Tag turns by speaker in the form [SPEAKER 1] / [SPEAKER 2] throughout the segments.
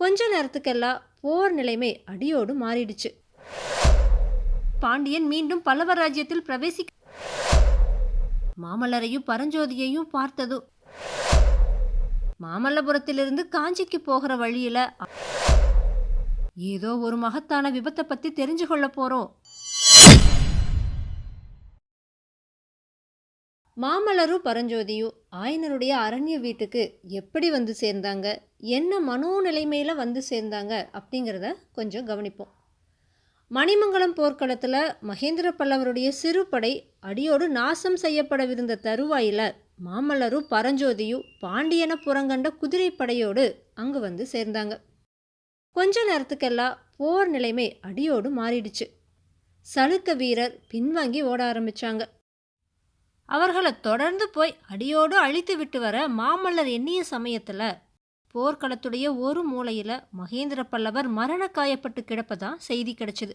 [SPEAKER 1] கொஞ்ச நேரத்துக்கெல்லாம் போர் நிலைமை அடியோடு மாறிடுச்சு. பாண்டியன் மீண்டும் பல்லவ ராஜ்யத்தில் பிரவேசிக்க மாமல்லரையும் பரஞ்சோதியையும் பார்த்ததும் மாமல்லபுரத்திலிருந்து காஞ்சிக்கு போகிற வழியில ஏதோ ஒரு மகத்தான விபத்தை பத்தி தெரிஞ்சு கொள்ள போறோம். மாமல்லரும் பரஞ்சோதியும் ஆயனருடைய அரண்ய வீட்டுக்கு எப்படி வந்து சேர்ந்தாங்க? என்ன மனோநிலைமையில் வந்து சேர்ந்தாங்க? அப்படிங்கிறத கொஞ்சம் கவனிப்போம். மணிமங்கலம் போர்க்களத்தில் மகேந்திர பல்லவருடைய சிறு படை அடியோடு நாசம் செய்யப்படவிருந்த தருவாயில் மாமல்லரும் பரஞ்சோதியும் பாண்டியன புறங்கண்ட குதிரைப்படையோடு அங்கு வந்து சேர்ந்தாங்க. கொஞ்ச நேரத்துக்கெல்லாம் போர் நிலைமை அடியோடு மாறிடுச்சு. சலுக்க வீரர் பின்வாங்கி ஓட ஆரம்பித்தாங்க அவர்களை தொடர்ந்து போய் அடியோடு அழித்து விட்டு வர மாமல்லர் எண்ணிய சமயத்தில் போர்க்களத்துடைய ஒரு மூலையில் மகேந்திர பல்லவர் மரண காயப்பட்டு கிடப்பதா செய்தி கிடைச்சது.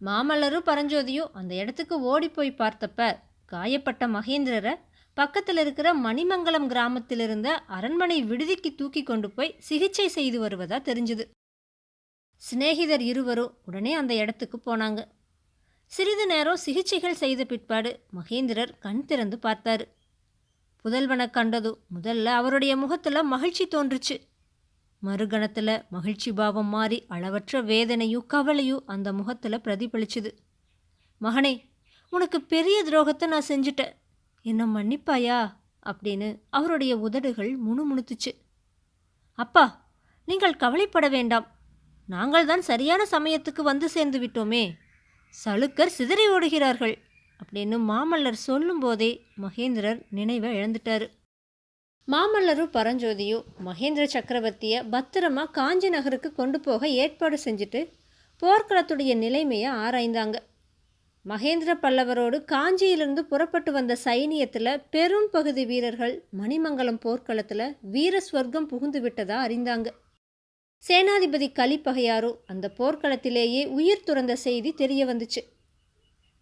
[SPEAKER 1] மாமல்லரும் பரஞ்சோதியும் அந்த இடத்துக்கு ஓடி போய் பார்த்தப்ப காயப்பட்ட மகேந்திரரை பக்கத்தில் இருக்கிற மணிமங்கலம் கிராமத்தில் இருந்த அரண்மனை விடுதிக்கு தூக்கி கொண்டு போய் சிகிச்சை செய்து வருவதா தெரிஞ்சுது. சிநேகிதர் இருவரும் உடனே அந்த இடத்துக்கு போனாங்க. சிறிது நேரம் சிகிச்சைகள் செய்த பிற்பாடு மகேந்திரர் கண் திறந்து பார்த்தார். புதல்வனை கண்டதும் முதல்ல அவருடைய முகத்தில் மகிழ்ச்சி தோன்றுச்சு. மறுகணத்தில் மகிழ்ச்சி பாவம் மாறி அளவற்ற வேதனையும் கவலையும் அந்த முகத்தில் பிரதிபலிச்சுது. மகனே உனக்கு பெரிய துரோகத்தை நான் செஞ்சுட்டேன். என்னை மன்னிப்பாயா? அப்படின்னு அவருடைய உதடுகள் முணுமுணுத்துச்சு. அப்பா நீங்கள் கவலைப்பட வேண்டாம். நாங்கள் தான் சரியான சமயத்துக்கு வந்து சேர்ந்து விட்டோமே. சளுக்கர் சிதறி ஓடுகிறார்கள் அப்படின்னு மாமல்லர் சொல்லும்போதே மகேந்திரர் நினைவை இழந்துட்டார். மாமல்லரும் பரஞ்சோதியும் மகேந்திர சக்கரவர்த்தியை பத்திரமா காஞ்சி நகருக்கு கொண்டு போக ஏற்பாடு செஞ்சுட்டு போர்க்களத்துடைய நிலைமையை ஆராய்ந்தாங்க. மகேந்திர பல்லவரோடு காஞ்சியிலிருந்து புறப்பட்டு வந்த சைனியத்தில் பெரும் பகுதி வீரர்கள் மணிமங்கலம் போர்க்களத்தில் வீர ஸ்வர்க்கம் புகுந்து விட்டதா அறிந்தாங்க. சேனாதிபதி கலிப்பகையாரும் அந்த போர்க்களத்திலேயே உயிர் துறந்த செய்தி தெரிய வந்துச்சு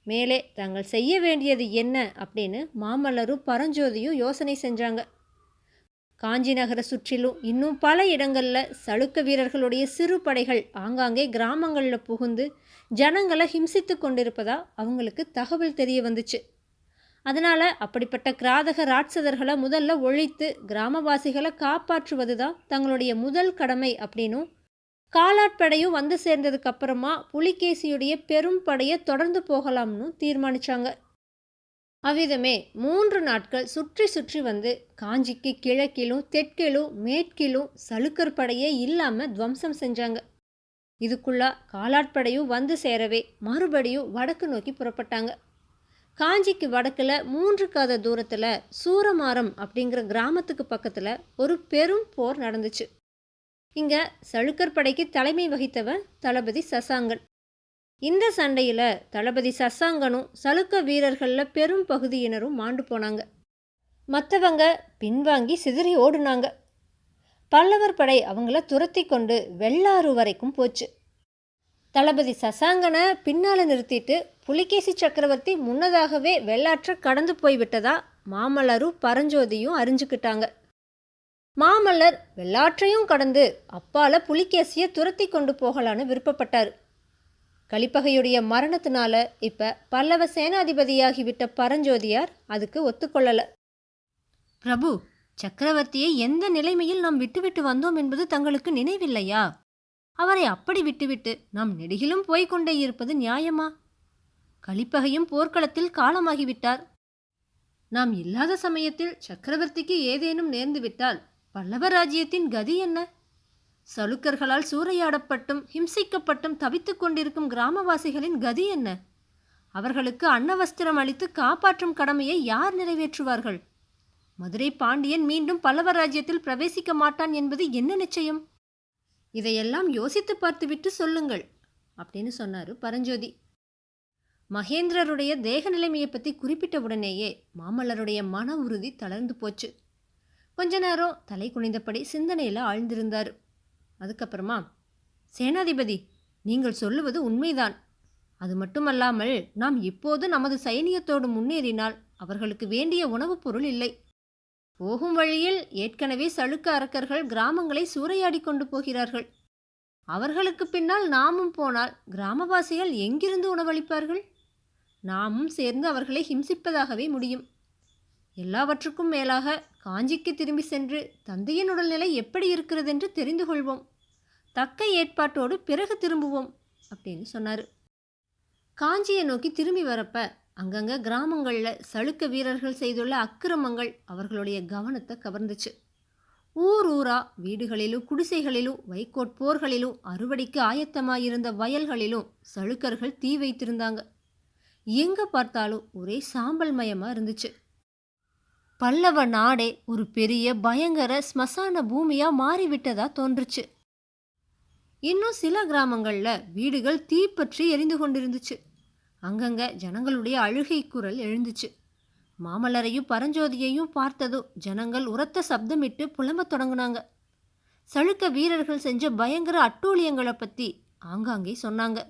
[SPEAKER 1] மேலே தாங்கள் செய்ய வேண்டியது என்ன? அப்படின்னு மாமல்லரும் பரஞ்சோதியும் யோசனை செஞ்சாங்க. காஞ்சி நகரை சுற்றிலும் இன்னும் பல இடங்களில் சளுக்க வீரர்களுடைய சிறு படைகள் ஆங்காங்கே கிராமங்களில் புகுந்து ஜனங்களை ஹிம்சித்து கொண்டிருப்பதா அவங்களுக்கு தகவல் தெரிய வந்துச்சு. அதனால் அப்படிப்பட்ட கிராதக ராட்சதர்களை முதல்ல ஒழித்து கிராமவாசிகளை காப்பாற்றுவது தான் தங்களுடைய முதல் கடமை அப்படின்னும் காலாட்படையும் வந்து சேர்ந்ததுக்கு அப்புறமா புலிகேசியுடைய பெரும் படையை தொடர்ந்து போகலாம்னு தீர்மானிச்சாங்க. அவ்விதமே மூன்று நாட்கள் சுற்றி சுற்றி வந்து காஞ்சிக்கு கிழக்கிலும் தெற்கிலும் மேற்கிலும் சலுக்கர் படையே இல்லாமல் துவம்சம் செஞ்சாங்க. இதுக்குள்ளா காலாட்படையும் வந்து சேரவே மறுபடியும் வடக்கு நோக்கி புறப்பட்டாங்க. காஞ்சிக்கு வடக்கில் மூன்று காத தூரத்தில் சூரமாரம் அப்படிங்கிற கிராமத்துக்கு பக்கத்தில் ஒரு பெரும் போர் நடந்துச்சு. இங்கே சளுக்கர் படைக்கு தலைமை வகித்தவன் தளபதி சசாங்கன். இந்த சண்டையில் தளபதி சசாங்கனும் சளுக்க வீரர்களில் பெரும் பகுதியினரும் மாண்டு போனாங்க. மற்றவங்க பின்வாங்கி சிதறி ஓடுனாங்க. பல்லவர் படை அவங்கள துரத்தி கொண்டு வெள்ளாறு வரைக்கும் போச்சு. தளபதி சசாங்கனை பின்னால் நிறுத்திட்டு புலிகேசி சக்கரவர்த்தி முன்னதாகவே வெள்ளாற்ற கடந்து போய்விட்டதா மாமல்லரும் பரஞ்சோதியும் அறிஞ்சுக்கிட்டாங்க. மாமல்லர் வெள்ளாற்றையும் கடந்து அப்பால புலிகேசியை துரத்தி கொண்டு போகலான்னு விருப்பப்பட்டார். கலிப்பகையுடைய மரணத்தினால இப்ப பல்லவ சேனாதிபதியாகிவிட்ட பரஞ்சோதியார் அதுக்கு ஒத்துக்கொள்ளல. பிரபு சக்கரவர்த்தியை எந்த நிலைமையில் நாம் விட்டுவிட்டு வந்தோம் என்பது தங்களுக்கு நினைவில்லையா? அவரை அப்படி விட்டுவிட்டு நாம் நெடுகிலும் போய்க் கொண்டே இருப்பது நியாயமா? கலிப்பகையும் போர்க்களத்தில் காலமாகிவிட்டார். நாம் இல்லாத சமயத்தில் சக்கரவர்த்திக்கு ஏதேனும் நேர்ந்துவிட்டால் பல்லவ ராஜ்யத்தின் கதி என்ன? சலுக்கர்களால் சூறையாடப்பட்டும் ஹிம்சிக்கப்பட்டும் தவித்துக் கொண்டிருக்கும் கிராமவாசிகளின் கதி என்ன? அவர்களுக்கு அன்னவஸ்திரம் அளித்து காப்பாற்றும் கடமையை யார் நிறைவேற்றுவார்கள்? மதுரை பாண்டியன் மீண்டும் பல்லவ ராஜ்யத்தில் பிரவேசிக்க மாட்டான் என்பது என்ன நிச்சயம்? இதையெல்லாம் யோசித்து பார்த்துவிட்டு சொல்லுங்கள் அப்படின்னு சொன்னார் பரஞ்சோதி. மகேந்திரருடைய தேக நிலைமையை பற்றி குறிப்பிட்ட உடனேயே மாமல்லருடைய மன உறுதி தளர்ந்து போச்சு. கொஞ்ச நேரம் தலை குனிந்தபடி சிந்தனையில் ஆழ்ந்திருந்தார். அதுக்கப்புறமா சேனாதிபதி நீங்கள் சொல்லுவது உண்மைதான். அது மட்டுமல்லாமல் நாம் இப்போது நமது சைனியத்தோடு முன்னேறினால் அவர்களுக்கு வேண்டிய உணவுப் பொருள் இல்லை. போகும் வழியில் ஏற்கனவே சளுக்க அரக்கர்கள் கிராமங்களை சூறையாடி கொண்டு போகிறார்கள். அவர்களுக்கு பின்னால் நாமும் போனால் கிராமவாசிகள் எங்கிருந்து உணவளிப்பார்கள்? நாமும் சேர்ந்து அவர்களை ஹிம்சிப்பதாகவே முடியும். எல்லாவற்றுக்கும் மேலாக காஞ்சிக்கு திரும்பி சென்று தந்தையின் உடல்நிலை எப்படி இருக்கிறது என்று தெரிந்து கொள்வோம். தக்க ஏற்பாட்டோடு பிறகு திரும்புவோம் அப்படின்னு சொன்னார். காஞ்சியை நோக்கி திரும்பி வரப்ப அங்கங்கே கிராமங்களில் சளுக்க வீரர்கள் செய்துள்ள அக்கிரமங்கள் அவர்களுடைய கவனத்தை கவர்ந்துச்சு. ஊர் ஊரா வீடுகளிலும் குடிசைகளிலும் வைகோட் போர்களிலும் அறுவடைக்கு ஆயத்தமாயிருந்த வயல்களிலும் சளுக்கர்கள் தீ வைத்திருந்தாங்க. எங்கே பார்த்தாலும் ஒரே சாம்பல் மயமாக இருந்துச்சு. பல்லவ நாடே ஒரு பெரிய பயங்கர ஸ்மசான பூமியாக மாறிவிட்டதா தோன்றுச்சு. இன்னும் சில கிராமங்களில் வீடுகள் தீப்பற்றி எரிந்து கொண்டிருந்துச்சு. அங்கங்கே ஜனங்களுடைய அழுகை குரல் எழுந்துச்சு. மாமல்லரையும் பரஞ்சோதியையும் பார்த்ததும் ஜனங்கள் உரத்த சப்தமிட்டு புலம்பத் தொடங்கினாங்க. சழுக்க வீரர்கள் செஞ்ச பயங்கர அட்டூழியங்களை பற்றி ஆங்காங்கே சொன்னாங்க.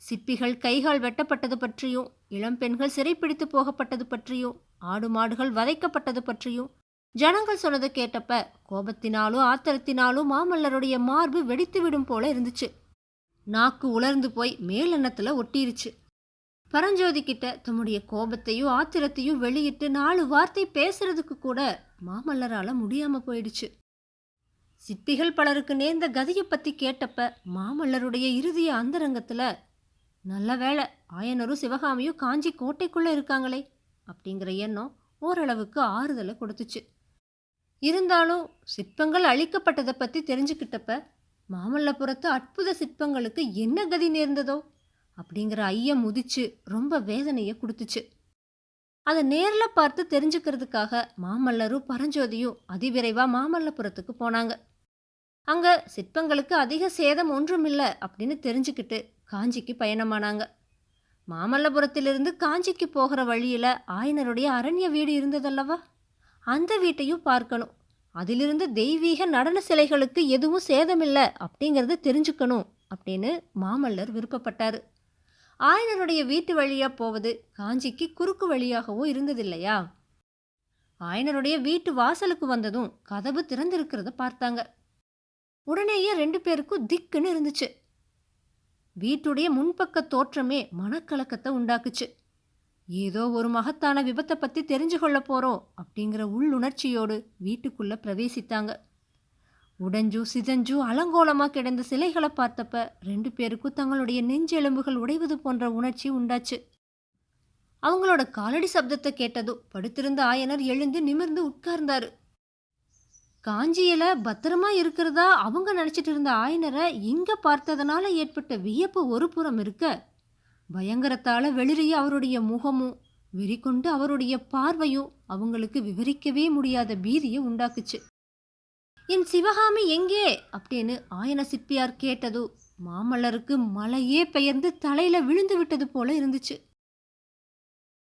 [SPEAKER 1] சிப்பிகள் கைகால் வெட்டப்பட்டது பற்றியும் இளம்பெண்கள் சிறைப்பிடித்து போகப்பட்டது பற்றியும் ஆடு மாடுகள் வதைக்கப்பட்டது பற்றியும் ஜனங்கள் சொன்னதை கேட்டப்ப கோபத்தினாலும் ஆத்திரத்தினாலும் மாமல்லருடைய மார்பு வெடித்து விடும் போல இருந்துச்சு. நாக்கு உலர்ந்து போய் மேலெண்ணத்தில் ஒட்டிருச்சு. பரஞ்சோதி கிட்ட தம்முடைய கோபத்தையும் ஆத்திரத்தையும் வெளியிட்டு நாலு வார்த்தை பேசுறதுக்கு கூட மாமல்லரால முடியாம போயிடுச்சு. சிற்பிகள் பலருக்கு நேர்ந்த கதையை பத்தி கேட்டப்ப மாமல்லருடைய இறுதிய அந்தரங்கத்துல நல்ல வேளை ஆயனரும் சிவகாமியும் காஞ்சி கோட்டைக்குள்ள இருக்காங்களே அப்படிங்கிற எண்ணம் ஓரளவுக்கு ஆறுதலை கொடுத்துச்சு. இருந்தாலும் சிற்பங்கள் அழிக்கப்பட்டதை பற்றி தெரிஞ்சுக்கிட்டப்ப மாமல்லபுரத்து அற்புத சிற்பங்களுக்கு என்ன கதி நேர்ந்ததோ? அப்படிங்கிற ஐயம் முதிச்சு ரொம்ப வேதனையை கொடுத்துச்சு. அதை நேரில் பார்த்து தெரிஞ்சுக்கிறதுக்காக மாமல்லரும் பரஞ்சோதியும் அதிவிரைவாக மாமல்லபுரத்துக்கு போனாங்க. அங்கே சிற்பங்களுக்கு அதிக சேதம் ஒன்றுமில்லை அப்படின்னு தெரிஞ்சுக்கிட்டு காஞ்சிக்கு பயணமானாங்க. மாமல்லபுரத்திலிருந்து காஞ்சிக்கு போகிற வழியில் ஆயனருடைய அரண்ய வீடு இருந்ததல்லவா? அந்த வீட்டையும் பார்க்கணும். அதிலிருந்து தெய்வீக நடன சிலைகளுக்கு எதுவும் சேதமில்லை அப்படிங்கிறது தெரிஞ்சுக்கணும் அப்படின்னு மாமல்லர் விருப்பப்பட்டார். ஆயனருடைய வீட்டு வழியாக போவது காஞ்சிக்கு குறுக்கு வழியாகவோ இருந்ததில்லையா? ஆயனருடைய வீட்டு வாசலுக்கு வந்ததும் கதவு திறந்திருக்கிறத பார்த்தாங்க. உடனேயே ரெண்டு பேருக்கும் திக்குன்னு இருந்துச்சு. வீட்டுடைய முன்பக்க தோற்றமே மனக்கலக்கத்தை உண்டாக்குச்சு. ஏதோ ஒரு மகத்தான விபத்தை பற்றி தெரிஞ்சு கொள்ள போகிறோம் அப்படிங்கிற உள்ளுணர்ச்சியோடு வீட்டுக்குள்ளே பிரவேசித்தாங்க. உடஞ்சு சிதஞ்சு அலங்கோலமாக கிடந்த சிலைகளை பார்த்தப்ப ரெண்டு பேருக்கும் தங்களுடைய நெஞ்செலும்புகள் உடைவது போன்ற உணர்ச்சி உண்டாச்சு. அவங்களோட காலடி சப்தத்தை கேட்டதும் படுத்திருந்த ஆயனர் எழுந்து நிமிர்ந்து உட்கார்ந்தாரு. காஞ்சியில பத்திரமா இருக்கிறதா அவங்க நினைச்சிட்டு இருந்த ஆயனரை இங்க பார்த்ததுனால ஏற்பட்ட வியப்பு ஒரு புறம் இருக்க பயங்கரத்தால வெளிரிய அவருடைய முகமும் வெறிக்கொண்டு அவருடைய பார்வையும் அவங்களுக்கு விவரிக்கவே முடியாத பீதியை உண்டாக்குச்சு. என் சிவகாமி எங்கே? அப்படின்னு ஆயன சிற்பியார் கேட்டதோ மாமல்லருக்கு மலையே பெயர்ந்து தலையில விழுந்து விட்டது போல இருந்துச்சு.